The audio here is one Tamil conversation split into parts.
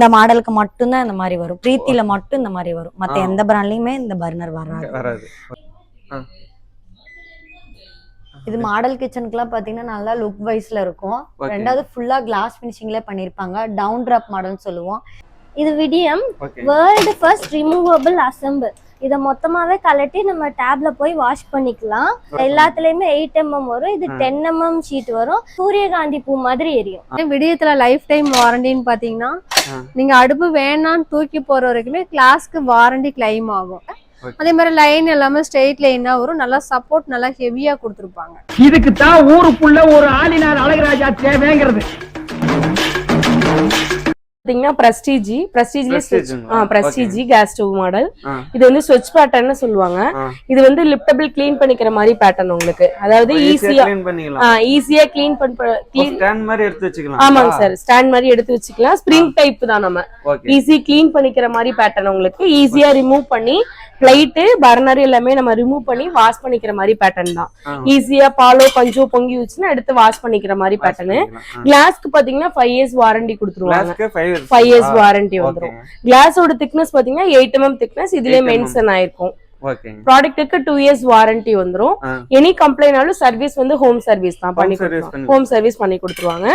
இந்த மாடலுக்கு மட்டும்தான் இந்த மாதிரி வரும். பிரீத்தில மட்டும் இந்த மாதிரி வரும். மத்த. எந்த பிராண்ட்லயுமே இந்த பர்னர் வராது. இது மாடல் கிச்சனுக்குலாம் பாத்தீங்கன்னா நல்லா லுக் வைஸ்ல இருக்கும். ரெண்டாவது ஃபுல்லா கிளாஸ் ஃபினிஷிங்ல பண்ணிருப்பாங்க. டவுன் டிராப் மாடல்னு சொல்லுவோம். இது Vidiem world first removable assemble இதை மொத்தமாவே கலட்டி நம்ம டேப்ல போய் வாஷ் பண்ணிக்கலாம். எல்லாத்துலயுமே எயிட் எம்எம் வரும். இது. டென் எம்எம் ஷீட் வரும். சூரியகாந்தி பூ மாதிரி எரியும். விடியத்துல லைஃப் டைம் வாரண்டின்னு பாத்தீங்கன்னா. நீங்க அடுப்பு வேணான்னு தூக்கி போற வரைக்குமே கிளாஸ்க்கு வாரண்டி கிளைம் ஆகும். அதே மாதிரி லைன் எல்லாமே ஸ்ட்ரெயிட் லைனா வரும். நல்லா சப்போர்ட் நல்லா ஹெவியா கொடுத்துருப்பாங்க. இதுக்கு தான் ஊருக்குள்ள ஒரு ஆளினார் அழகராஜா தேவைங்கிறது. பாத்தீங்கன்னா பிரஸ்டீஜி ஆ பிரஸ்டீஜி கேஸ் ஸ்டவ் மாடல் இது வந்து ஸ்விட்ச் பேட்டர்ன் சொல்லுவாங்க. இது வந்து லிப்டபிள் க்ளீன் பண்ணிக்கிற மாதிரி பேட்டர்ன் உங்களுக்கு. அதாவது ஈஸியா ஈஸியா க்ளீன் பண்ண க்ளீன் ஸ்டாண்ட் மாதிரி எடுத்து வச்சுக்கலாம் ஆமாங்க சார் ஸ்டாண்ட் மாதிரி எடுத்து வச்சுக்கலாம். ஸ்ப்ரிங் டைப் தான் நம்ம. ஈஸி க்ளீன் பண்ணிக்கிற மாதிரி பேட்டர்ன் உங்களுக்கு. ஈஸியா ரிமூவ் பண்ணி பிளைட்டு பர்னர் எல்லாமே நம்ம ரிமூவ் பண்ணி வாஷ் பண்ணிக்கிற மாதிரி பேட்டர்ன் தான். ஈஸியா பாலோ பஞ்சோ பொங்கி வச்சுன்னா எடுத்து வாஷ் பண்ணிக்கிற மாதிரி பேட்டர்னு கிளாஸ்க்கு பாத்தீங்கன்னா ஃபைவ் இயர்ஸ் வாரண்டி கொடுத்துருவாங்க. கிளாஸ்க்கு 5 இயர்ஸ் ஃபைவ் இயர்ஸ் வாரண்டி வந்துரும். கிளாஸோட திக்னஸ் பாத்தீங்கன்னா எயிட் எம்எம் திக்னஸ் இதுலயே 8. மென்ஷன் ஆயிருக்கும். ப்ராடக்ட்டுக்கு டூ இயர்ஸ் வாரண்டி வந்துரும். எனி கம்ப்ளைனாலும் சர்வீஸ் வந்து ஹோம் சர்வீஸ் தான் பண்ணி கொடுத்துருவாங்க. ஹோம் சர்வீஸ் பண்ணி கொடுத்துருவாங்க.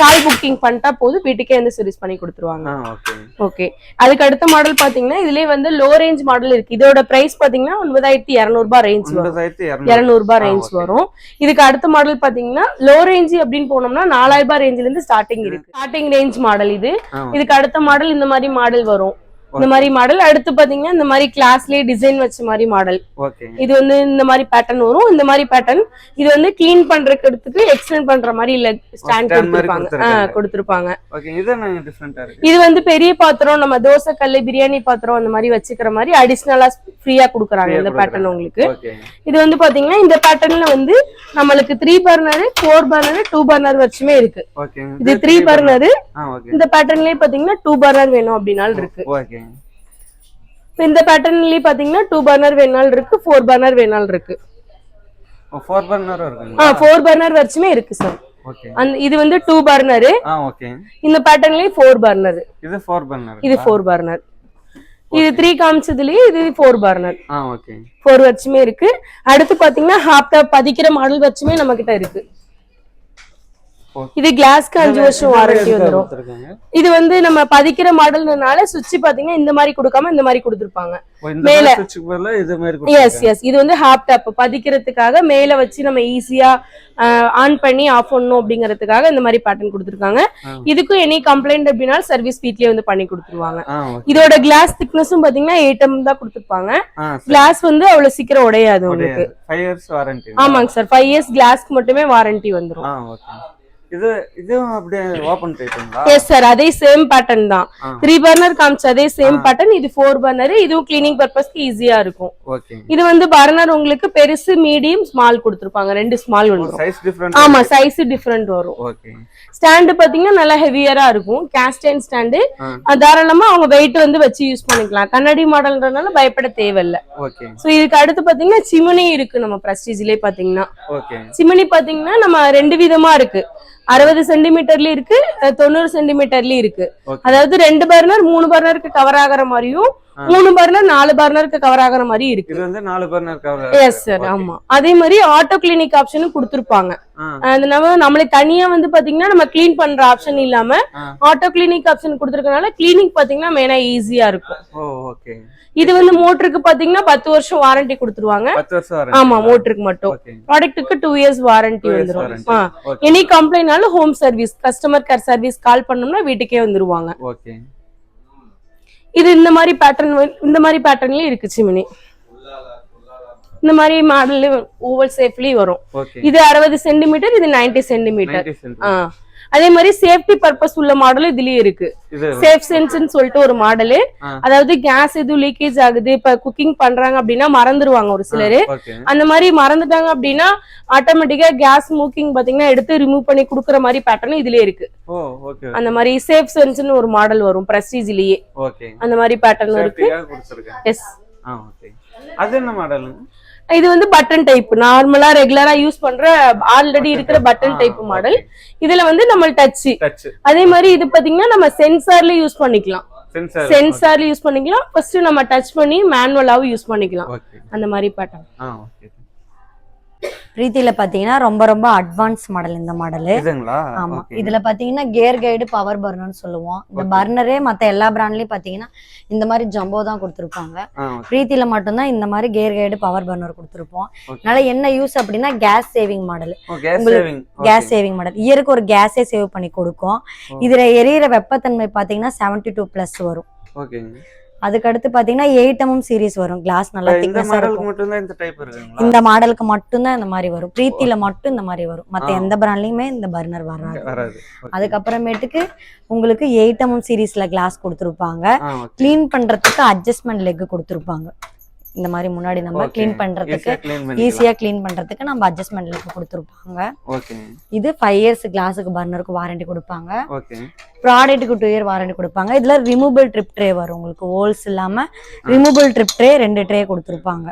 கால் புக்கிங் பண்ணிட்டா போதும். வீட்டுக்கே வந்து சர்வீஸ் பண்ணி கொடுத்துருவாங்க. ஓகே அதுக்கு அடுத்த மாடல் பாத்தீங்கன்னா இதுலயே வந்து லோ ரேஞ்ச் மாடல் இருக்கு. இதோட பிரைஸ் பாத்தீங்கன்னா ஒன்பதாயிரத்தி இருநூறு ரூபாய் ரேஞ்ச் வரும். 9200 இருநூறு. ரூபாய் ஆ, ரேஞ்ச். வரும். இதுக்கு அடுத்த மாடல் பாத்தீங்கன்னா லோ ரேஞ்ச் அப்படின்னு போனோம்னா நாலாயிரம் ரூபாய் ரேஞ்சில இருந்து ஸ்டார்டிங் இருக்கு. ஸ்டார்டிங் ரேஞ்ச் மாடல் இது. இதுக்கு அடுத்த மாடல் இந்த மாதிரி மாடல் வரும். இந்த மாதிரி மாடல் அடுத்து பாத்தீங்கன்னா இந்த மாதிரி கிளாஸ்லயே டிசைன் வச்ச மாதிரி மாடல் இது வந்து இந்த மாதிரி பேட்டர்ன் வரும். இந்த மாதிரி பேட்டர்ன் இது வந்து க்ளீன் பண்றதுக்கு எக்ஸ்டெண்ட் பண்ற மாதிரி இல்ல ஸ்டாண்ட் கொடுத்திருப்பாங்க. கொடுத்திருப்பாங்க. இது வந்து பெரிய பாத்திரம் நம்ம தோசை கல்லு பிரியாணி பாத்திரம் அந்த மாதிரி வச்சுக்கிற மாதிரி அடிஷ்னலா ஃப்ரீயா கொடுக்குறாங்க இந்த பேட்டர்ன். உங்களுக்கு. இது வந்து பாத்தீங்கன்னா இந்த பேட்டர்ன்ல வந்து நம்மளுக்கு three burner four burner two burner வச்சுமே இருக்கு. இது த்ரீ பர்னர் இந்த பேட்டர்ன்லயே பாத்தீங்கன்னா டூ பர்னர் வேணும் அப்படின்னாலும் இருக்கு. ஓகே இப்ப இந்த பேட்டர்ன்லயே பாத்தீங்கன்னா டூ பர்னர் வேணாலும் இருக்கு ஃபோர் பர்னர் வேணாலும் இருக்கு. 4 பர்னர் ஆ இருக்குங்களா? ஃபோர் பர்னர் வச்சுமே இருக்கு சார் ஓகே இது வந்து டூ பர்னர் ஆ ஓகே இந்த பேட்டர்ன்லயே ஃபோர் பர்னர் இது 4 பர்னர் இது ஃபோர் பர்னர் இது த்ரீ காமிச்சதுலயே இது ஃபோர் பர்னர் ஆ ஓகே ஃபோர் வச்சுமே இருக்கு. அடுத்து பாத்தீங்கன்னா ஹாப்டாப் பதிக்கிற மாடல் வச்சுமே நம்ம கிட்ட இருக்கு. இது கிளாஸ்க்கு அஞ்சு வருஷம் வாரண்டி கொடுத்திருக்காங்க. இது வந்து நம்ம பதிக்கிற மாடல்னால சுவிட்ச் பாத்தீங்கன்னா இந்த மாதிரி கொடுக்காம இந்த மாதிரி கொடுத்துருப்பாங்க. மேல. எஸ் எஸ் இது வந்து ஹாப்டாப் பதிக்கிறதுக்காக மேல வச்சு நம்ம ஈஸியா ஆன் பண்ணி ஆஃப் பண்ணணும் அப்படிங்கறதுக்காக இந்த மாதிரி பேட்டர்ன் கொடுத்துருக்காங்க. இதுக்கும் எனி கம்ப்ளைண்ட் அப்படின்னா சர்வீஸ் வீட்லயே வந்து பண்ணி கொடுத்துருவாங்க. இதோட கிளாஸ் திக்னஸும் பாத்தீங்கன்னா எயிட் எம் தான் கொடுத்துருப்பாங்க. கிளாஸ் வந்து அவ்வளவு சீக்கிரம் உடையாது உங்களுக்கு. 5 இயர்ஸ் வாரண்டி ஆமாங்க சார் ஃபைவ் இயர்ஸ் கிளாஸ்க்கு மட்டுமே வாரண்டி ஓகே இது இதுவும் அப்படியே ஓபன் டைப்புங்களா எஸ் சார் அதே சேம் பேட்டர்ன் தான். ஆ. த்ரீ பர்னர் காமிச்ச அதே சேம். பேட்டர்ன் இது ஃபோர் பர்னர் இதுவும் கிளீனிங் பர்பஸ்க்கு ஈஸியா இருக்கும். ஓகே இது வந்து பர்னர் உங்களுக்கு பெருசு மீடியம் ஸ்மால் கொடுத்துருப்பாங்க. ரெண்டு ஸ்மால் வந்துரும். சைஸ் டிஃபரண்ட் ஆமா சைஸ் டிஃபரெண்ட் வரும். ஓகே ஸ்டாண்டு பாத்தீங்கன்னா நல்லா ஹெவியரா இருக்கும். கேஸ்டைன் ஸ்டாண்டு ஆ. தாராளமா அவங்க வெயிட் வந்து வச்சு யூஸ் பண்ணிக்கலாம். கண்ணாடி மாடல்ன்றதுனால பயப்பட தேவையில்ல. ஓகே சோ இதுக்கு அடுத்து பாத்தீங்கன்னா சிமினி இருக்கு நம்ம பிரஸ்டீஜ்லயே பாத்தீங்கன்னா ஓகே சிமினி பாத்தீங்கன்னா நம்ம ரெண்டு விதமா இருக்கு. அறுபது சென்டிமீட்டர்லயும் இருக்கு தொண்ணூறு சென்டிமீட்டர்லயும் இருக்கு. அதாவது ரெண்டு பர்னர் மூணு பர்னருக்கு கவர் ஆகுற மாதிரியும். மூணு பர்னர் நாலு பர்னருக்கு கவர் ஆகுற மாதிரி இருக்கு. இது வந்து நாலு பர்னர் கவர் எஸ் சார் ஆமா. அதே மாதிரி ஆட்டோ கிளினிக் ஆப்ஷனும் கொடுத்துருப்பாங்க. ஆ. அது நம்ம நம்மளே தனியா வந்து பாத்தீங்கன்னா நம்ம க்ளீன் பண்ற ஆப்ஷன் இல்லாம. ஆட்டோ கிளினிக் ஆப்ஷன் கொடுத்துருக்கனால கிளீனிங் பாத்தீங்கன்னா மெயினா ஈஸியா இருக்கும். ஓகே இது வந்து மோட்டருக்கு பாத்தீங்கன்னா பத்து வருஷம் வாரண்டி கொடுத்துருவாங்க. 10 வருஷம் வாரண்டி. ஆமா மோட்டருக்கு மட்டும். ப்ராடக்ட்டுக்கு டூ இயர்ஸ் வாரண்டி வந்துரும். Any கம்ப்ளைண்ட்னாலும் home service customer care service call பண்ணோம்னா வீட்டுக்கே வந்துருவாங்க. இது இந்த மாதிரி பேட்டர்ன் இந்த மாதிரி பேட்டர்ன்லயும் இருக்கு சிமினி. இந்த மாதிரி மாடல் ஓவல் சேஃப்லி வரும். இது அறுபது சென்டிமீட்டர் இது 90 சென்டிமீட்டர் 90 cent. ஆ. அதே மாதிரி சேஃப்டி பர்பஸ் உள்ள மாடலும் இதுலயும் இருக்கு. சேஃப் சென்ஸ்னு சொல்லிட்டு ஒரு மாடலு. அதாவது கேஸ் எதுவும் லீக்கேஜ் ஆகுது இப்ப குக்கிங் பண்றாங்க அப்படின்னா மறந்துருவாங்க ஒரு சிலரு. அந்த மாதிரி மறந்துட்டாங்க அப்படின்னா ஆட்டோமேட்டிக்கா கேஸ் மூக்கிங் பாத்தீங்கன்னா எடுத்து ரிமூவ் பண்ணி குடுக்குற மாதிரி பேட்டர்ன் இதுலயே இருக்கு. அந்த மாதிரி சேஃப் சென்ஸ்னு ஒரு மாடல் வரும் பிரஸ்டீஜ்லயே அந்த மாதிரி பேட்டர்ன் இருக்கு. எஸ் அது என்ன மாடலுங்க? இது வந்து பட்டன் டைப் நார்மலா ரெகுலரா யூஸ் பண்ற ஆல்ரெடி இருக்கிற பட்டன் டைப் மாடல். இதுல வந்து நம்ம டச் அதே மாதிரி இது பாத்தீங்கன்னா நம்ம சென்சார்ல யூஸ் பண்ணிக்கலாம். சென்சார் சென்சார்ல யூஸ் பண்ணிக்கலாம். ஃபர்ஸ்ட் நம்ம டச் பண்ணி மேனுவலாவும் யூஸ் பண்ணிக்கலாம். அந்த மாதிரி ஓகே பிரீத்தில பாத்தீங்கன்னா ரொம்ப ரொம்ப அட்வான்ஸ் மாடல் இந்த மாடலு ஆமா. இதுல பாத்தீங்கன்னா கியர் கைடு பவர் பர்னர்னு சொல்லுவோம். இந்த. பர்னரே மத்த எல்லா பிராண்ட்லயும் பாத்தீங்கன்னா இந்த மாதிரி ஜம்போ தான் கொடுத்துருப்பாங்க. பிரீத்தில மட்டும்தான் இந்த மாதிரி கியர் கைடு பவர் பர்னர் கொடுத்துருப்போம். அதனால என்ன யூஸ் அப்படின்னா gas saving model gas saving model இயருக்கு ஒரு கேஸே சேவ் பண்ணி கொடுக்கும். ஓ. இதுல எரியிற வெப்பத்தன்மை பாத்தீங்கன்னா 72 டூ பிளஸ் வரும் ஓகே அதுக்கு அடுத்து பாத்தீங்கன்னா எயிட் எம்எம் சீரிஸ் வரும் கிளாஸ் நல்லா இந்த திக்னஸா மாடலுக்கு இருக்கும். மட்டும் தான் இந்த மாடலுக்கு மட்டும்தான் இந்த மாதிரி வரும். பிரீத்தில மட்டும் இந்த மாதிரி வரும். மத்த. எந்த பிராண்ட்லயுமே இந்த பர்னர் வராது. அதுக்கப்புறமேட்டுக்கு உங்களுக்கு எயிட் எம்எம் சீரீஸ்ல கிளாஸ் கொடுத்துருப்பாங்க. க்ளீன் பண்றதுக்கு அட்ஜஸ்ட்மெண்ட் லெக் கொடுத்துருப்பாங்க. இந்த மாதிரி முன்னாடி நம்ம. க்ளீன் பண்றதுக்கு ஈஸியா க்ளீன் பண்றதுக்கு நம்ம அட்ஜஸ்ட்மெண்ட் லெக் கொடுத்துருப்பாங்க. இது ஃபைவ் இயர்ஸ் கிளாஸுக்கு பர்னருக்கு வாரண்டி கொடுப்பாங்க. ஓகே ப்ராடக்ட்டுக்கு டூ இயர் வாரண்டி கொடுப்பாங்க. இதுல ரிமூவபிள் ட்ரிப் ட்ரே வரும். உங்களுக்கு ஹோல்ஸ் இல்லாம ரிமூவபிள் ட்ரிப் ட்ரே ரெண்டு ட்ரே கொடுத்துருப்பாங்க.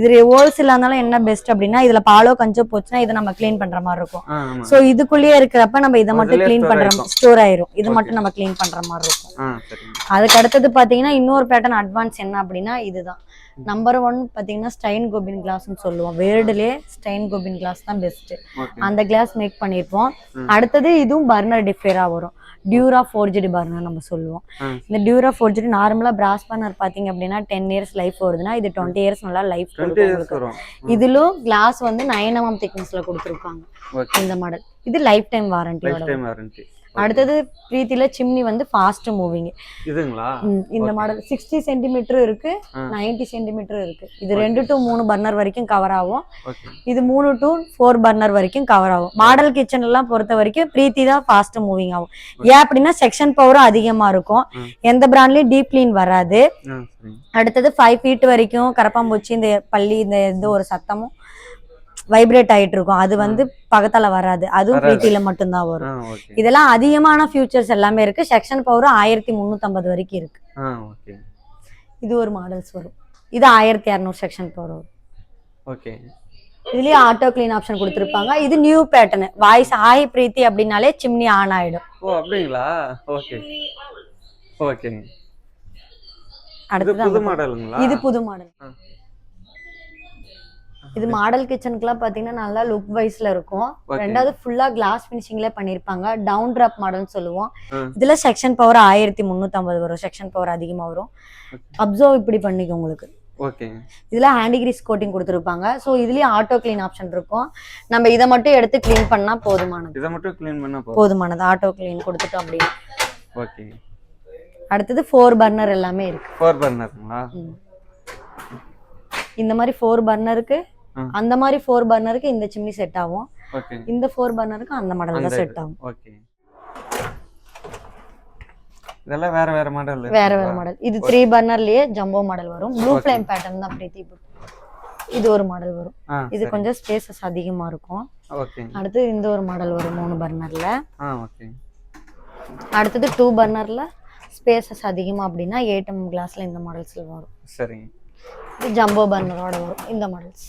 இது ஹோல்ஸ் இல்லாதனால என்ன பெஸ்ட் அப்படின்னா இதுல பாலோ கஞ்சோ போச்சுன்னா இதை நம்ம க்ளீன் பண்ற மாதிரி இருக்கும். சோ இதுக்குள்ளேயே இருக்கிறப்ப நம்ம இதை மட்டும் க்ளீன் பண்ற. ஸ்டோர் ஆயிரும். இது. மட்டும் நம்ம க்ளீன் பண்ற மாதிரி இருக்கும். அதுக்கு அடுத்தது பாத்தீங்கன்னா இன்னொரு பேட்டர்ன் அட்வான்ஸ் என்ன அப்படின்னா இதுதான். நம்பர் ஒன் பாத்தீங்கன்னா ஸ்டைன் கோபின் கிளாஸ்னு சொல்லுவோம். வேர்டுலயே ஸ்டைன் கோபின் கிளாஸ் தான் பெஸ்ட் அந்த கிளாஸ் மேக் பண்ணிருப்போம். ம். அடுத்தது இதுவும் பர்னர் டிஃபேரா வரும். டியூரா ஃபோர்ஜடி பர்னர் நம்ம சொல்லுவோம். இந்த டியூரா ஃபோர்ஜடி நார்மலா பிராஸ் பர்னர் பாத்தீங்க அப்படின்னா டென் இயர்ஸ் லைஃப் வருதுன்னா இது டுவெண்ட்டி இயர்ஸ் நல்லா லைஃப் கொடுக்கும் இதுலும் கிளாஸ் வந்து நைன் எம்எம் திக்னஸ்ல கொடுத்துருக்காங்க. இந்த மாடல் இது லைஃப் டைம் வாரண்டி அடுத்தது பிரீத்தில சிம்னி வந்து ஃபாஸ்ட் மூவிங் இதுங்களா? இந்த. மாடல் சிக்ஸ்டி சென்டிமீட்டர் இருக்கு. 90 சென்டிமீட்டர் இருக்கு. இது ரெண்டு டு மூணு பர்னர் வரைக்கும் கவர் ஆகும். இது மூணு டு ஃபோர் பர்னர் வரைக்கும் கவர் ஆகும். மாடல் கிச்சன் எல்லாம் பொறுத்த வரைக்கும் பிரீத்தி தான் ஃபாஸ்ட் மூவிங் ஆகும். ஏன் அப்படின்னா செக்ஷன் பவரும் அதிகமா இருக்கும். எந்த பிராண்ட்லயும் டீப் க்ளீன் வராது. அடுத்தது ஃபைவ் ஃபீட் வரைக்கும் கரப்பாம்பூச்சி இந்த பள்ளி இந்த எந்த ஒரு சத்தமும் வைப்ரேட் ஆயிட்டு இருக்கும் அது வந்து பக்கத்தால வராது. அதுவும். பிரீத்தில மட்டும்தான் வரும். ஓகே. இதெல்லாம் அதிகமான ஃபியூச்சர்ஸ் எல்லாமே இருக்கு. செக்ஷன் பவரும் ஆயிரத்தி முந்நூற்றம்பது வரைக்கும் இருக்கு. ஓகே. இது ஒரு மாடல்ஸ் வரும். இது ஆயிரத்தி இரநூறு செக்ஷன் பவர் வரும். ஓகே. இதுலயே ஆட்டோ க்ளீன் ஆப்ஷன் கொடுத்துருப்பாங்க. இது new pattern voice hi Preethi அப்படின்னாலே சிம்னி ஆன் ஆயிடும். ஓ அப்படிங்களா? ஓகே. ஓகேங்க இது அடுத்தது புது மாடலுங்களா இது புது மாடல். இது மாடல் கிச்சனுக்குலாம் பாத்தீங்கன்னா நல்லா லுக் வைஸ்ல இருக்கும். ரெண்டாவது ஃபுல்லா கிளாஸ் ஃபினிஷிங்ல பண்ணிருப்பாங்க. டவுன் ட்ராப் மாடல்னு சொல்லுவோம். இதுல செக்ஷன் பவர் ஆயிரத்தி முந்நூற்றம்பது வரும். செக்ஷன் பவர் அதிகமா வரும். அப்சர்வ் இப்படி பண்ணிக்க உங்களுக்கு. ஓகே இதுல ஹேண்டிகிரீஸ் கோட்டிங் கொடுத்துருப்பாங்க. ஸோ இதுலயே ஆட்டோ க்ளீன் ஆப்ஷன் இருக்கும். நம்ம இதை மட்டும் எடுத்து க்ளீன் பண்ணா போதுமானது. இதை மட்டும் க்ளீன் பண்ணா போதும். போதுமானது. ஆட்டோ க்ளீன் கொடுத்துட்டோம் அப்படின்னு. ஓகே அடுத்தது ஃபோர் பர்னர் எல்லாமே இருக்கு. ஃபோர் பர்னருங்களா. இந்த மாதிரி ஃபோர் பர்னருக்கு. அந்த மாதிரி ஃபோர் பர்னருக்கு இந்த சிம்னி செட் ஆகும். இந்த ஃபோர் பர்னருக்கு அந்த மாடல் தான் செட் ஆகும். ஓகே இதெல்லாம் வேற வேற மாடல் வேற வேற மாடல் இது த்ரீ பர்னர்லயே ஜம்போ மாடல் வரும். ப்ளூ ஃப்ளேம் பேட்டர்ன் தான் பிரீத்தி இது ஒரு மாடல் வரும். இது கொஞ்சம் ஸ்பேசஸ் அதிகமா இருக்கும். அடுத்து இந்த ஒரு மாடல் வரும் மூணு பர்னர்ல அடுத்தது டூ பர்னர்ல ஸ்பேசஸ் அதிகமா அப்படின்னா ஏட்டம் கிளாஸ்ல இந்த மாடல்ஸ்ல வரும். சரிங்க இது ஜம்போ பர்னரோட வரும். இந்த மாடல்ஸ்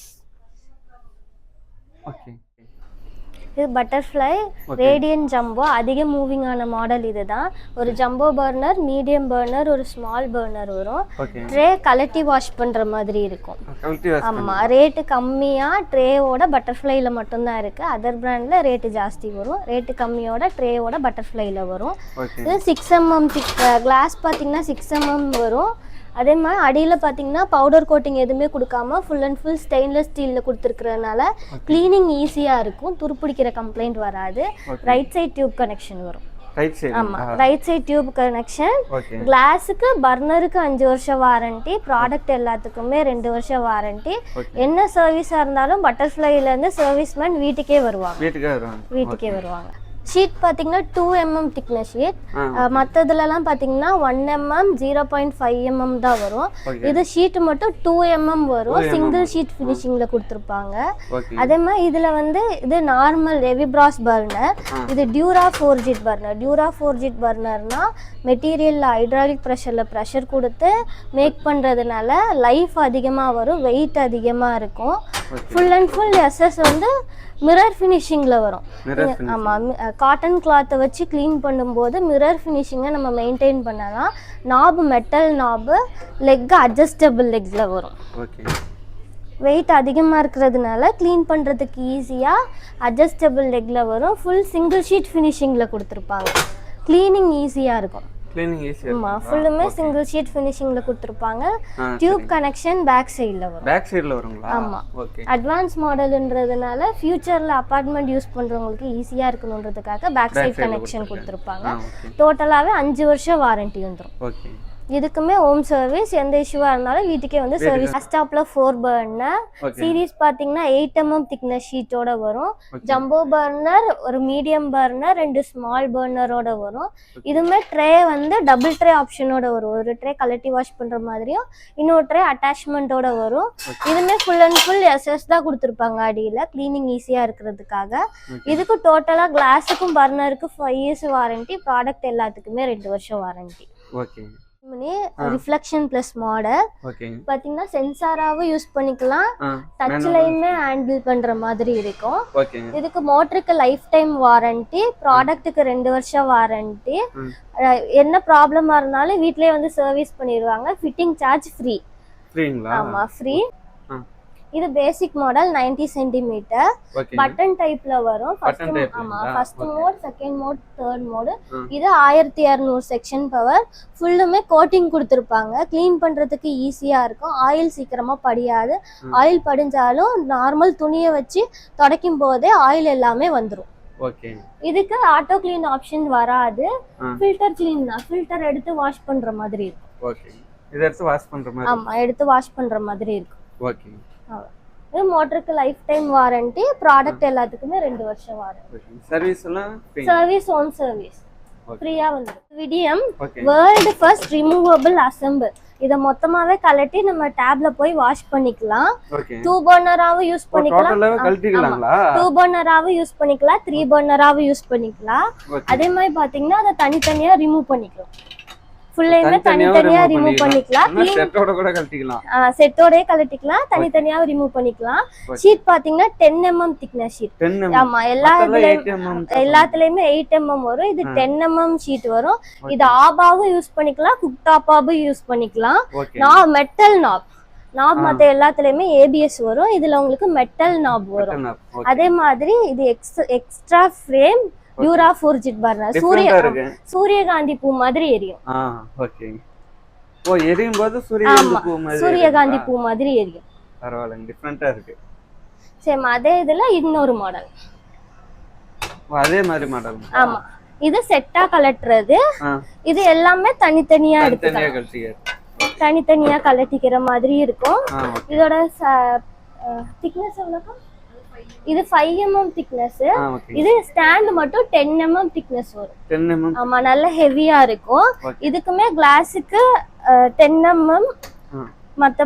இது பட்டர்ஃப்ளை. ரேடியன் ஜம்போ அதிக மூவிங் ஆன மாடல் இதுதான். ஒரு ஜம்போ பர்னர் மீடியம் பர்னர் ஒரு ஸ்மால் பர்னர் வரும். ட்ரே கலட்டி வாஷ் பண்ணுற மாதிரி இருக்கும். ஆமாம் ரேட்டு கம்மியாக ட்ரேவோட பட்டர்ஃப்ளைல மட்டும்தான் இருக்குது அதர் பிராண்டில் ரேட்டு ஜாஸ்தி வரும். ரேட்டு கம்மியோட ட்ரேவோட பட்டர்ஃப்ளைல வரும். இது சிக்ஸ் எம்எம் கிளாஸ் பார்த்தீங்கன்னா சிக்ஸ் எம்எம் வரும். அதே மாதிரி அடியில் பார்த்தீங்கன்னா பவுடர் கோட்டிங் எதுவுமே கொடுக்காம ஃபுல் அண்ட் ஃபுல் ஸ்டெயின்லெஸ் ஸ்டீலில் கொடுத்துருக்கறனால க்ளீனிங் ஈஸியாக இருக்கும். துருப்பிடிக்கிற கம்ப்ளைண்ட் வராது. ரைட் சைட் டியூப் கனெக்ஷன் வரும். ரைட் சைடு ஆமாம் ரைட் சைட் டியூப் கனெக்ஷன் கிளாஸுக்கு பர்னருக்கு அஞ்சு வருஷம் வாரண்டி ப்ராடக்ட் எல்லாத்துக்குமே ரெண்டு வருஷம் வாரண்டி. என்ன சர்வீஸாக இருந்தாலும் பட்டர்ஃப்ளைலேருந்து சர்வீஸ்மேன் வீட்டுக்கே வருவாங்க. வீட்டுக்கே வருவாங்க. வீட்டுக்கே வருவாங்க. ஷீட் பார்த்தீங்கன்னா டூ எம்எம் திக்னஸ் ஷீட் மற்றதுலலாம் பார்த்தீங்கன்னா one MM zero point five MM தான் வரும். இது ஷீட் மட்டும் டூ எம்எம் வரும். 2mm சிங்கிள் ஷீட் ஃபினிஷிங்கில் கொடுத்துருப்பாங்க. அதே மாதிரி இதில் வந்து இது நார்மல் ஹெவி பிராஸ் பர்னர். இது Dura forged burner Dura forged பர்னர்னா மெட்டீரியலில் ஹைட்ராலிக் ப்ரெஷரில் ப்ரெஷர் கொடுத்து மேக் பண்ணுறதுனால லைஃப் அதிகமாக வரும் வெயிட் அதிகமாக இருக்கும். ஃபுல் அண்ட் ஃபுல் எஸ்எஸ் வந்து மிரர் ஃபினிஷிங்கில் வரும். ஆமாம் காட்டன் கிளாத்தை வச்சு க்ளீன் பண்ணும்போது மிரர் ஃபினிஷிங்கை நம்ம மெயின்டைன் பண்ணலாம். Knob metal knob leg adjustable லெக்ஸில் வரும். வெயிட் அதிகமாக இருக்கிறதுனால க்ளீன் பண்ணுறதுக்கு ஈஸியாக அட்ஜஸ்டபிள் லெக்கில் வரும். ஃபுல் சிங்கிள் ஷீட் ஃபினிஷிங்கில் கொடுத்துருப்பாங்க. க்ளீனிங் ஈஸியாக இருக்கும். க்ளீனிங் ஈஸியாக ஆமாம் ஃபுல்லுமே சிங்கிள் ஷீட் ஃபினிஷிங்கில் கொடுத்துருப்பாங்க. டியூப் கனெக்ஷன் பேக் சைடில் வரும். பேக் சைடில் வருங்களா? ஆமா. ஓகே அட்வான்ஸ் மாடல்ன்றதுனால ஃபியூச்சரில் அப்பார்ட்மெண்ட் யூஸ் பண்ணுறவங்களுக்கு ஈஸியாக இருக்கணுன்றதுக்காக பேக் சைட் கனெக்ஷன் கொடுத்துருப்பாங்க. டோட்டலாகவே அஞ்சு வருஷம் வாரண்டி வந்துடும் ஓகே இதுக்குமே ஹோம் சர்வீஸ் எந்த இஷ்யூவாக இருந்தாலும் வீட்டுக்கே வந்து சர்வீஸ் லேப்டாப்பில் ஃபோர் பர்னர் சீரீஸ் பார்த்தீங்கன்னா எயிட் எம்எம் திக்னஸ் ஷீட்டோட வரும். ஜம்போ பர்னர் ஒரு மீடியம் பர்னர் ரெண்டு ஸ்மால் பர்னரோட வரும். இதுவுமே ட்ரே வந்து டபுள் ட்ரே ஆப்ஷனோட வரும். ஒரு ட்ரே கலட்டி வாஷ் பண்ணுற மாதிரியும் இன்னொரு ட்ரே அட்டாச்மெண்ட்டோட வரும். இதுவுமே ஃபுல் அண்ட் ஃபுல் எஸ்எஸ் தான் கொடுத்துருப்பாங்க அடியில் க்ளீனிங் ஈஸியாக இருக்கிறதுக்காக. இதுக்கு டோட்டலாக கிளாஸுக்கும் பர்னருக்கும் ஃபைவ் இயர்ஸ் வாரண்டி ப்ராடக்ட் எல்லாத்துக்குமே ரெண்டு வருஷம் warranty okay reflection plus model okay பார்த்தீங்கன்னா சென்சாராகவும் யூஸ் பண்ணிக்கலாம். டச்லையுமே ஹேண்டில் பண்ணுற மாதிரி இருக்கும். இதுக்கு மோட்டருக்கு லைஃப் டைம் வாரண்டி ப்ராடக்ட்டுக்கு ரெண்டு வருஷம் வாரண்டி. என்ன ப்ராப்ளமாக இருந்தாலும் வீட்லயே வந்து சர்வீஸ் பண்ணிடுவாங்க. ஃபிட்டிங் சார்ஜ் ஃப்ரீ ஆமாம் ஃப்ரீ. இது பேசிக் மாடல் 90 சென்டிமீட்டர் பட்டன் டைப்ல வரும். ஆமா? First. Mode second mode third mode. இது ஆயிரத்தி இரநூறு செக்ஷன் பவர் ஃபுல்லுமே கோட்டிங் கொடுத்துருப்பாங்க. க்ளீன் பண்றதுக்கு ஈஸியா இருக்கும். ஆயில் சீக்கிரமா படியாது. ஆயில் படிஞ்சாலும் நார்மல் துணியை வச்சு துடைக்கும் போதே ஆயில் எல்லாமே வந்துடும் இதுக்கு ஆட்டோ க்ளீன் ஆப்ஷன் வராது. ஃபில்டர் க்ளீன் தான். ஃபில்டர் எடுத்து வாஷ் பண்ற மாதிரி இருக்கும். ஓகே எடுத்து வாஷ் பண்ற மாதிரி ஆமா எடுத்து வாஷ் பண்ற மாதிரி இருக்கும். ஓகே இது மோட்டருக்கு லைஃப் டைம் வாரண்டி ப்ராடக்ட் எல்லாத்துக்குமே ரெண்டு வருஷம் வாரண்டி சர்வீஸ் எல்லாம் சர்வீஸ் ஹோம் சர்வீஸ். ஃப்ரீயா வந்துடும் Vidiem world first removable assemble இதை மொத்தமாவே கலட்டி நம்ம டேப்ல போய் வாஷ் பண்ணிக்கலாம். டூ பர்னராவும் யூஸ் பண்ணிக்கலாம். டூ பர்னராவும் யூஸ் பண்ணிக்கலாம். த்ரீ பர்னராவும் யூஸ் பண்ணிக்கலாம். அதே மாதிரி பாத்தீங்கன்னா அதை தனித்தனியா ரிமூவ் பண்ணிக்கலாம். ஃபுல்லையுமே தனித்தனியாவும் தனித்தனியா ரிமூவ் பண்ணிக்கலாம். செட்டோட கூட கழட்டிக்கலாம். செட்டோடய கலட்டிக்கலாம் தனித்தனியா ரிமூவ் பண்ணிக்கலாம். ஷீட் பாத்தீங்கன்னா டென் எம்எம் திக்னஸ் ஷீட் ஆமா எல்லா எல்லாத்துலயுமே எயிட் எம்எம் வரும். இது. டென் எம்எம் ஷீட் வரும். இது ஆபாவும் யூஸ் பண்ணிக்கலாம். குக் டாப்பாவும் யூஸ் பண்ணிக்கலாம். நான் மெட்டல் நாப் நாப். மத்த எல்லாத்துலயுமே ஏபிஎஸ் வரும். இதுல உங்களுக்கு மெட்டல் நாப் வரும். அதே மாதிரி இது X extra frame Dura forged burner சூரிய சூரியகாந்தி பூ மாதிரி எரியும். ஓகே ஓ எரியும் போது சூரியகாந்தி பூ மாதிரி சூரியகாந்தி? பூ மாதிரி எரியும். பரவாயில்லைங்க டிஃப்ரெண்டா இருக்கு. சரி அதே இதுல இன்னொரு மாடல் அதே மாதிரி மாடல் ஆமா. இது செட்டா கலட்டுறது. இது எல்லாமே தனித்தனியா கழட்டிக்க தனித்தனியா கலட்டிக்கிற மாதிரி இருக்கும். இதோட திக்னஸ் எவ்வளோக்கா? இது ஃபைவ் எம்எம் திக்னஸ் இது ஸ்டாண்ட் மட்டும் டென் எம்எம் திக்னஸ் வரும். டென் எம்எம் ஆமா நல்ல ஹெவியா இருக்கும். இதுக்குமே கிளாஸுக்கு டென் எம்எம் மற்ற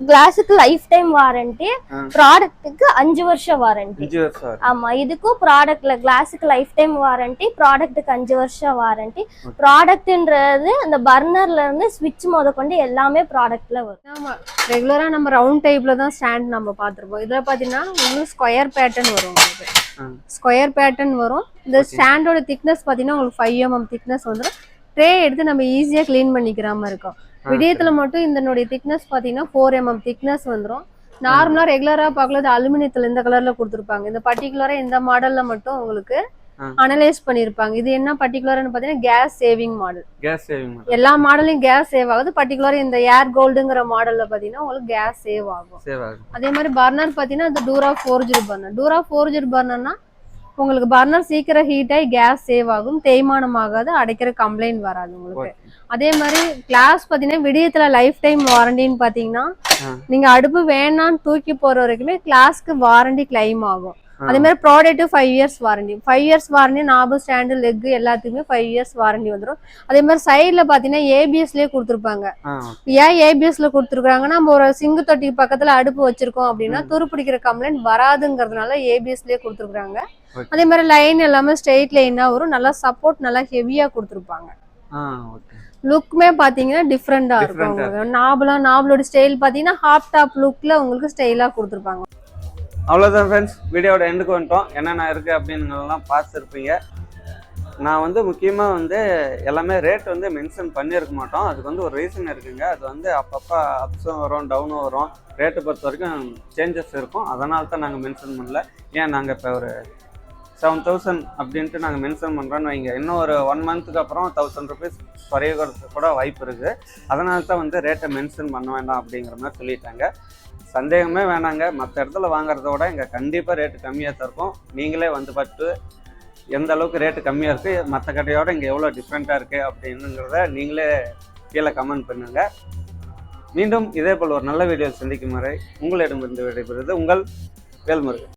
கிளாஸுக்கு லைஃப் டைம் வாரண்டி. ப்ராடக்ட்டுக்கு அஞ்சு வருஷம் வாரண்டி. ஆமா இதுக்கும் ப்ராடக்ட்ல கிளாஸுக்கு லைஃப் டைம் வாரண்டி ப்ராடக்ட்டுக்கு அஞ்சு வருஷம் வாரண்டி ப்ராடக்ட்ன்றது அந்த பர்னர்ல இருந்து ஸ்விட்ச் முத கொண்டு எல்லாமே ப்ராடக்ட்ல வரும். ஆமா ரெகுலரா நம்ம ரவுண்ட் டைப்ல தான் ஸ்டாண்ட் நம்ம பார்த்திருப்போம். இதுல பாத்தீங்கன்னா உங்களுக்கு ஸ்கொயர் பேட்டர்ன் வரும் உங்களுக்கு. ஸ்கொயர் பேட்டர்ன் வரும். இந்த ஸ்டாண்டோட திக்னஸ் பாத்தீங்கன்னா உங்களுக்கு ஃபைவ் எம்எம் திக்னஸ் வந்துடும் ட்ரே எடுத்து நம்ம ஈஸியா க்ளீன் பண்ணிக்கிற மாதிரி இருக்கும். விடியத்துல மட்டும் இதனுடைய திக்னஸ் பாத்தீங்கன்னா ஃபோர் எம்எம் திக்னஸ் வந்துடும் நார்மலா ரெகுலரா பார்க்கறது அலுமினியத்துல இந்த கலர்ல கொடுத்துருப்பாங்க. இந்த பர்டிகுலரா இந்த மாடல்ல மட்டும் உங்களுக்கு. அனலைஸ் பண்ணிருப்பாங்க. இது என்ன பர்டிகுலர்னு பாத்தீங்கன்னா gas saving model gas saving எல்லா மாடலையும் கேஸ் சேவ் ஆகுது. பர்டிகுலர் இந்த ஏர் கோல்டுங்கிற மாடல்ல பாத்தீங்கன்னா உங்களுக்கு கேஸ் சேவ் ஆகும். அதே மாதிரி பர்னர் பாத்தீங்கன்னா இந்த டூரா ஃபோர்ஜர் பர்னர் டூரா ஃபோர்ஜர் பர்னர்னா உங்களுக்கு பர்னர் சீக்கிரம் ஹீட் ஆகி கேஸ் சேவ் ஆகும் தேய்மானம் ஆகாது அடைக்கிற கம்ப்ளைண்ட் வராது உங்களுக்கு. அதே மாதிரி கிளாஸ் பாத்தீங்கன்னா விடியத்துல லைஃப் டைம் வாரண்டின்னு பாத்தீங்கன்னா. நீங்க அடுப்பு வேணான்னு தூக்கி போற வரைக்குமே கிளாஸ்க்கு வாரண்டி கிளைம் ஆகும். அதே மாதிரி product five years warranty five years warranty knob stand leg எல்லாத்துக்குமே ஃபைவ் இயர்ஸ் வாரண்டி வந்துடும் அதே மாதிரி சைடில் பார்த்தீங்கன்னா ஏபிஎஸ்லேயே கொடுத்துருப்பாங்க. ஏன் ஏபிஎஸ்ல கொடுத்துருக்காங்கன்னா நம்ம ஒரு சிங்கு தொட்டிக்கு பக்கத்துல அடுப்பு வச்சிருக்கோம் அப்படின்னா துரு பிடிக்கிற கம்ப்ளைண்ட் வராதுங்கிறதுனால ஏபிஎஸ்லயே கொடுத்துருக்காங்க. அதே மாதிரி லைன் எல்லாமே ஸ்ட்ரெயிட் லைனா வரும். நல்லா சப்போர்ட் நல்லா ஹெவியா கொடுத்துருப்பாங்க. லுக்குமே பாத்தீங்கன்னா டிஃப்ரெண்டா இருக்கும். நாபலாம் நாபலோட ஸ்டைல் பாத்தீங்கன்னா ஹாப் டாப் லுக்ல உங்களுக்கு ஸ்டைலா கொடுத்துருப்பாங்க. அவ்வளோதான் ஃப்ரெண்ட்ஸ் வீடியோட எண்டுக்கு வந்துட்டோம். என்னென்ன இருக்குது அப்படின்னுலாம் பார்த்துருப்பீங்க. நான் வந்து முக்கியமாக வந்து எல்லாமே ரேட் வந்து மென்ஷன் பண்ணியிருக்க மாட்டோம். அதுக்கு வந்து ஒரு ரீசன் இருக்குங்க. அது வந்து அப்பப்போ அப்ஸும் வரும் டவுனும் வரும். ரேட்டை பொறுத்த வரைக்கும் சேஞ்சஸ் இருக்கும். அதனால தான் நாங்கள் மென்ஷன் பண்ணல. ஏன் நாங்கள் இப்போ ஒரு செவன் தௌசண்ட் அப்படின்ட்டு நாங்கள் மென்ஷன் பண்ணுறோன்னு வைங்க. இன்னும் ஒரு ஒன் மந்த்துக்கு அப்புறம் தௌசண்ட் ருபீஸ் குறையறதுக்கு கூட வாய்ப்பு இருக்குது அதனால தான் வந்து ரேட்டை மென்ஷன் பண்ண வேண்டாம் அப்படிங்கிற மாதிரி சொல்லிட்டாங்க. சந்தேகமே வேணாங்க. மற்ற இடத்துல வாங்குறத விட இங்கே கண்டிப்பாக ரேட்டு கம்மியாக தான் இருக்கும். நீங்களே வந்து பார்த்து எந்த அளவுக்கு ரேட்டு கம்மியாக இருக்குது மற்ற கடையோட இங்கே எவ்வளோ டிஃப்ரெண்ட்டாக இருக்குது அப்படின்னுங்கிறத நீங்களே கீழே கமெண்ட் பண்ணுங்கள் மீண்டும் இதே போல் ஒரு நல்ல வீடியோ சந்திக்கும் வரை உங்களிடமிருந்து விடைபெறுவது உங்கள் வேல்முருகன்.